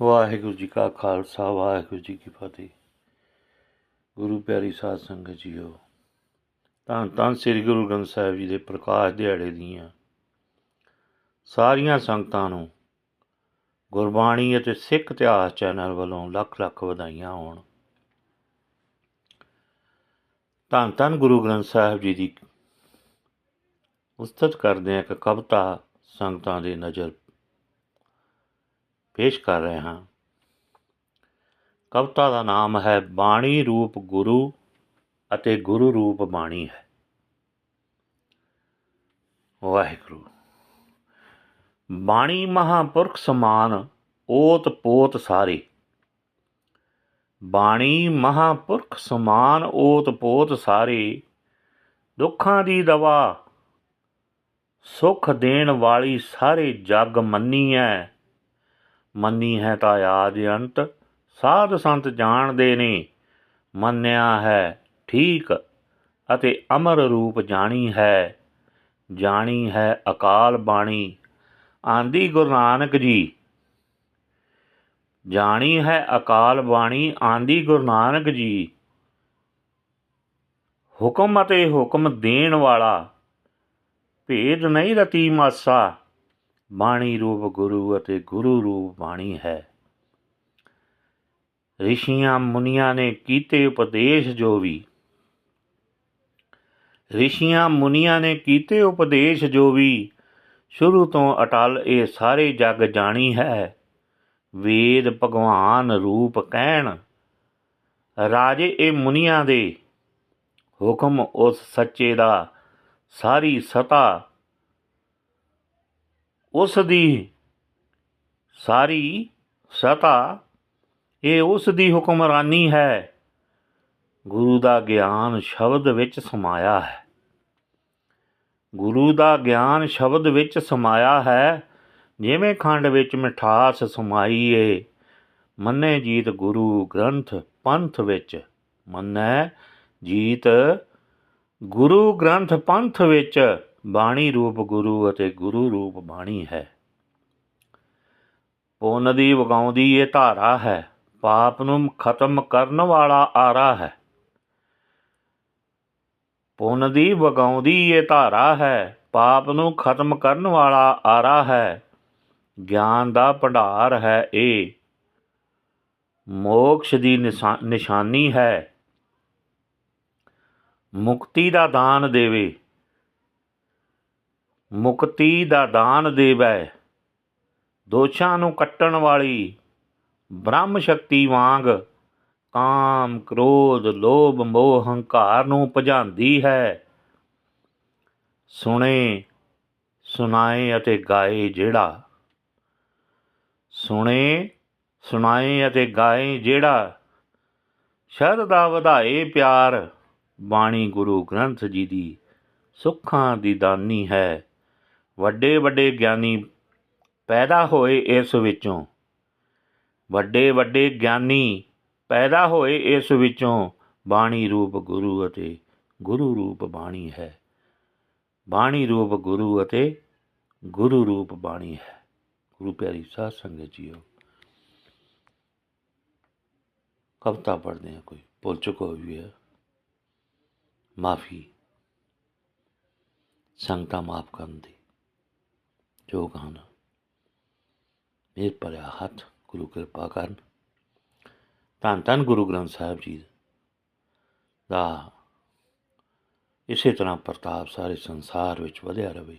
ਵਾਹਿਗੁਰੂ ਜੀ ਕਾ ਖਾਲਸਾ, ਵਾਹਿਗੁਰੂ ਜੀ ਕੀ ਫਤਿਹ। ਗੁਰੂ ਪਿਆਰੀ ਸਾਧ ਸੰਗਤ ਜੀਓ ਧੰਨ ਧੰਨ ਸ੍ਰੀ ਗੁਰੂ ਗ੍ਰੰਥ ਸਾਹਿਬ ਜੀ ਦੇ ਪ੍ਰਕਾਸ਼ ਦਿਹਾੜੇ ਦੀਆਂ ਸਾਰੀਆਂ ਸੰਗਤਾਂ ਨੂੰ ਗੁਰਬਾਣੀ ਅਤੇ ਸਿੱਖ ਇਤਿਹਾਸ ਚੈਨਲ ਵੱਲੋਂ ਲੱਖ ਲੱਖ ਵਧਾਈਆਂ ਹੋਣ। ਧੰਨ ਧੰਨ ਗੁਰੂ ਗ੍ਰੰਥ ਸਾਹਿਬ ਜੀ ਦੀ ਉਸਤਤ ਕਰਦੇ ਹਾਂ ਇੱਕ ਕਵਿਤਾ ਸੰਗਤਾਂ ਦੇ ਨਜ਼ਰ ਪੇਸ਼ ਕਰ ਰਹੇ ਹਾਂ। ਕਵਿਤਾ ਦਾ ਨਾਮ ਹੈ, ਬਾਣੀ ਰੂਪ ਗੁਰੂ ਅਤੇ ਗੁਰੂ ਰੂਪ ਬਾਣੀ ਹੈ। ਵਾਹਿਗੁਰੂ। ਬਾਣੀ ਮਹਾਪੁਰਖ ਸਮਾਨ, ਓਤ ਪੋਤ ਸਾਰੇ। ਬਾਣੀ ਮਹਾਪੁਰਖ ਸਮਾਨ, ਓਤ ਪੋਤ ਸਾਰੇ। ਦੁੱਖਾਂ ਦੀ ਦਵਾ, ਸੁਖ ਦੇਣ ਵਾਲੀ ਸਾਰੇ ਜਗ ਮੰਨੀ ਹੈ ਮੰਨੀ ਹੈ ਤਾਂ ਆਦ ਅੰਤ, ਸਾਧ ਸੰਤ ਜਾਣਦੇ ਨੇ। ਮੰਨਿਆ ਹੈ ਠੀਕ ਅਤੇ ਅਮਰ ਰੂਪ ਜਾਣੀ ਹੈ ਜਾਣੀ ਹੈ ਅਕਾਲ ਬਾਣੀ। ਆਂਦੀ ਗੁਰੂ ਨਾਨਕ ਜੀ ਜਾਣੀ ਹੈ ਅਕਾਲ ਬਾਣੀ, ਆਂਦੀ ਗੁਰੂ ਨਾਨਕ ਜੀ। ਹੁਕਮ ਅਤੇ ਹੁਕਮ ਦੇਣ ਵਾਲਾ, ਭੇਦ ਨਹੀਂ ਰਤੀ ਮਾਸਾ। ਬਾਣੀ ਰੂਪ ਗੁਰੂ ਅਤੇ ਗੁਰੂ ਰੂਪ ਬਾਣੀ ਹੈ। ਰਿਸ਼ੀਆਂ ਮੁਨੀਆਂ ਨੇ ਕੀਤੇ ਉਪਦੇਸ਼ ਜੋ ਵੀ। ਰਿਸ਼ੀਆਂ ਮੁਨੀਆਂ ਨੇ ਕੀਤੇ ਉਪਦੇਸ਼ ਜੋ ਵੀ। ਸ਼ੁਰੂ ਤੋਂ ਅਟਲ ਇਹ ਸਾਰੇ ਜਗ ਜਾਣੀ ਹੈ। ਵੇਦ ਭਗਵਾਨ ਰੂਪ ਕਹਿਣ। ਰਾਜੇ ਇਹ ਮੁਨੀਆਂ ਦੇ ਹੁਕਮ ਉਸ ਸੱਚੇ ਦਾ ਸਾਰੀ ਸਤਾ ਉਸ ਦੀ ਸਾਰੀ ਸਤਾ, ਇਹ ਉਸ ਦੀ ਹੁਕਮਰਾਨੀ ਹੈ। ਗੁਰੂ ਦਾ ਗਿਆਨ ਸ਼ਬਦ ਵਿੱਚ ਸਮਾਇਆ ਹੈ। ਗੁਰੂ ਦਾ ਗਿਆਨ ਸ਼ਬਦ ਵਿੱਚ ਸਮਾਇਆ ਹੈ। ਜਿਵੇਂ ਖੰਡ ਵਿੱਚ ਮਿਠਾਸ ਸਮਾਈ ਏ ਮੰਨੇ ਜੀਤ ਗੁਰੂ ਗ੍ਰੰਥ ਪੰਥ ਵਿੱਚ ਮੰਨੈ ਜੀਤ। ਗੁਰੂ ਗ੍ਰੰਥ ਪੰਥ ਵਿੱਚ ਬਾਣੀ ਰੂਪ ਗੁਰੂ ਅਤੇ ਗੁਰੂ ਰੂਪ ਬਾਣੀ ਹੈ। ਪੁੰਨ ਦੀ ਵਗਾਉਂਦੀ ਇਹ ਧਾਰਾ ਹੈ। ਪਾਪ ਨੂੰ ਖਤਮ ਕਰਨ ਵਾਲਾ ਆਰਾ ਹੈ। ਪੁੰਨ ਦੀ ਵਗਾਉਂਦੀ ਇਹ ਧਾਰਾ ਹੈ। ਪਾਪ ਨੂੰ ਖਤਮ ਕਰਨ ਵਾਲਾ ਆਰਾ ਹੈ। ਗਿਆਨ ਦਾ ਭੰਡਾਰ ਹੈ ਇਹ। ਮੋਕਸ਼ ਦੀ ਨਿਸ਼ਾਨੀ ਹੈ। ਮੁਕਤੀ ਦਾ ਦਾਨ ਦੇਵੇ। ਮੁਕਤੀ ਦਾ ਦਾਨ ਦੇਵੈ। ਦੋਸ਼ਾਂ ਨੂੰ ਕੱਟਣ ਵਾਲੀ ਬ੍ਰਹਮ ਸ਼ਕਤੀ ਵਾਂਗ ਕਾਮ, ਕ੍ਰੋਧ, ਲੋਭ, ਮੋਹ, ਹੰਕਾਰ ਨੂੰ ਭਜਾਂਦੀ ਹੈ। ਸੁਣੇ, ਸੁਣਾਏ ਅਤੇ ਗਾਏ ਜਿਹੜਾ, ਸੁਣੇ, ਸੁਣਾਏ ਅਤੇ ਗਾਏ ਜਿਹੜਾ ਸ਼ਰਧਾ ਵਧਾਏ ਪਿਆਰ, ਬਾਣੀ ਗੁਰੂ ਗ੍ਰੰਥ ਜੀ ਦੀ ਸੁੱਖਾਂ ਦੀ ਦਾਨੀ ਹੈ। ਵੱਡੇ ਵੱਡੇ ਗਿਆਨੀ ਪੈਦਾ ਹੋਏ ਇਸ ਵਿੱਚੋਂ। ਵੱਡੇ ਵੱਡੇ ਗਿਆਨੀ ਪੈਦਾ ਹੋਏ ਇਸ ਵਿੱਚੋਂ। ਬਾਣੀ ਰੂਪ ਗੁਰੂ ਅਤੇ ਗੁਰੂ ਰੂਪ ਬਾਣੀ ਹੈ। ਬਾਣੀ ਰੂਪ ਗੁਰੂ ਅਤੇ ਗੁਰੂ ਰੂਪ ਬਾਣੀ ਹੈ। ਗੁਰੂ ਪਿਆਰੀ ਸਾਧ ਸੰਗਤ ਜੀਓ, ਕਵਤਾ ਪੜ੍ਹਦੇ ਹਾਂ ਕੋਈ, ਭੁੱਲ ਚੁੱਕਾ ਵੀ ਹੈ। ਮਾਫੀ, ਸੰਗਤਾਂ ਮਾਫ ਕਰਨ ਦੀ। ਯੋਗ ਹਨ ਮੇਰ ਭਰਿਆ ਹੱਥ ਗੁਰੂ ਕਿਰਪਾ ਕਰਨ। ਧੰਨ ਧੰਨ ਗੁਰੂ ਗ੍ਰੰਥ ਸਾਹਿਬ ਜੀ ਦਾ ਇਸੇ ਤਰ੍ਹਾਂ ਪ੍ਰਤਾਪ ਸਾਰੇ ਸੰਸਾਰ ਵਿੱਚ ਵਧਿਆ ਰਹੇ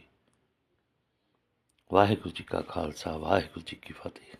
ਵਾਹਿਗੁਰੂ ਜੀ ਕਾ ਖਾਲਸਾ, ਵਾਹਿਗੁਰੂ ਜੀ ਕੀ ਫਤਿਹ।